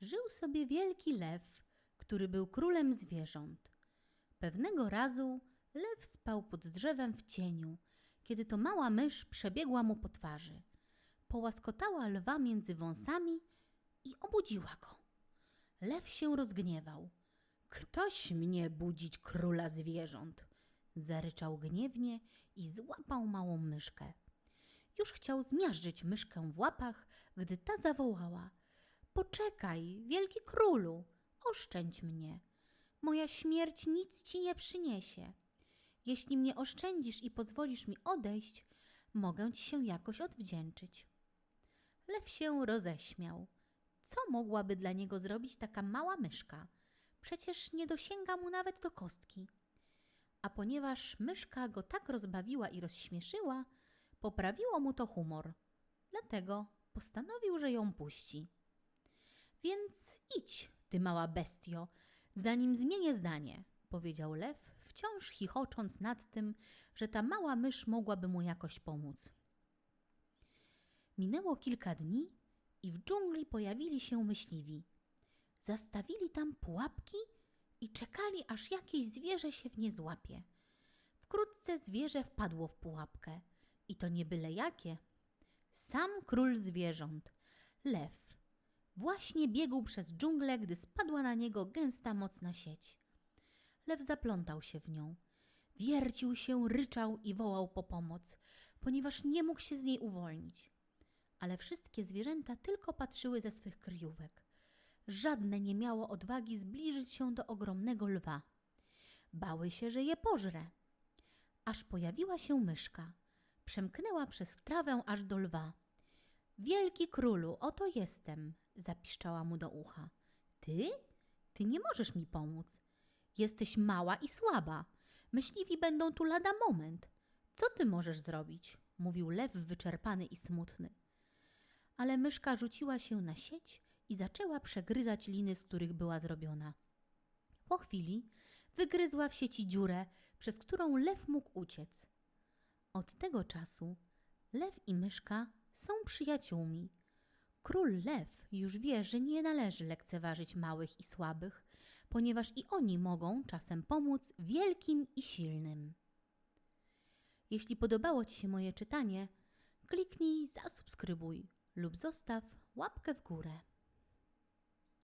żył sobie wielki lew, który był królem zwierząt. Pewnego razu lew spał pod drzewem w cieniu, kiedy to mała mysz przebiegła mu po twarzy. Połaskotała lwa między wąsami i obudziła go. Lew się rozgniewał. Ktoś mnie budzić króla zwierząt! Zaryczał gniewnie i złapał małą myszkę. Już chciał zmiażdżyć myszkę w łapach, gdy ta zawołała: Poczekaj, wielki królu, oszczędź mnie. Moja śmierć nic ci nie przyniesie. Jeśli mnie oszczędzisz i pozwolisz mi odejść, mogę ci się jakoś odwdzięczyć. Lew się roześmiał. Co mogłaby dla niego zrobić taka mała myszka? Przecież nie dosięga mu nawet do kostki. A ponieważ myszka go tak rozbawiła i rozśmieszyła, poprawiło mu to humor. Dlatego postanowił, że ją puści. Więc idź, ty mała bestio, zanim zmienię zdanie, powiedział lew, wciąż chichocząc nad tym, że ta mała mysz mogłaby mu jakoś pomóc. Minęło kilka dni i w dżungli pojawili się myśliwi. Zastawili tam pułapki i czekali, aż jakieś zwierzę się w nie złapie. Wkrótce zwierzę wpadło w pułapkę i to nie byle jakie. Sam król zwierząt, lew, właśnie biegł przez dżunglę, gdy spadła na niego gęsta, mocna sieć. Lew zaplątał się w nią. Wiercił się, ryczał i wołał po pomoc, ponieważ nie mógł się z niej uwolnić. Ale wszystkie zwierzęta tylko patrzyły ze swych kryjówek. Żadne nie miało odwagi zbliżyć się do ogromnego lwa. Bały się, że je pożre. Aż pojawiła się myszka. Przemknęła przez trawę aż do lwa. Wielki królu, oto jestem, zapiszczała mu do ucha. Ty? Ty nie możesz mi pomóc. Jesteś mała i słaba. Myśliwi będą tu lada moment. Co ty możesz zrobić? mówił lew wyczerpany i smutny. Ale myszka rzuciła się na sieć i zaczęła przegryzać liny, z których była zrobiona. Po chwili wygryzła w sieci dziurę, przez którą lew mógł uciec. Od tego czasu lew i myszka są przyjaciółmi. Król lew już wie, że nie należy lekceważyć małych i słabych, ponieważ i oni mogą czasem pomóc wielkim i silnym. Jeśli podobało Ci się moje czytanie, kliknij zasubskrybuj lub zostaw łapkę w górę.